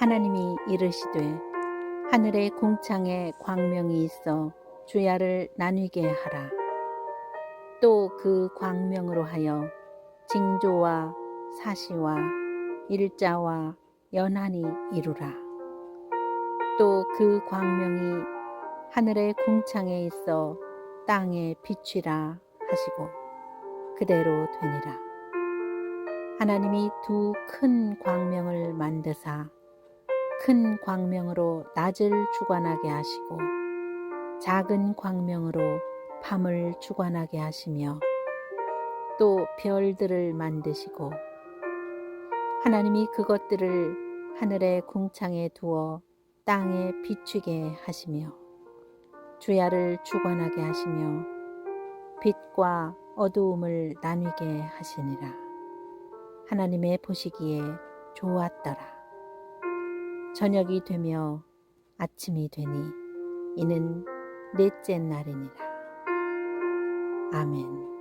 하나님이 이르시되 하늘의 궁창에 광명이 있어 주야를 나뉘게 하라. 또 그 광명으로 하여 징조와 사시와 일자와 연한이 이루라. 또 그 광명이 하늘의 궁창에 있어 땅에 비치라 하시고 그대로 되니라. 하나님이 두 큰 광명을 만드사 큰 광명으로 낮을 주관하게 하시고 작은 광명으로 밤을 주관하게 하시며 또 별들을 만드시고 하나님이 그것들을 하늘의 궁창에 두어 땅에 비추게 하시며 주야를 주관하게 하시며 빛과 어두움을 나뉘게 하시니라 하나님의 보시기에 좋았더라 저녁이 되며 아침이 되니 이는 넷째 날이니라. 아멘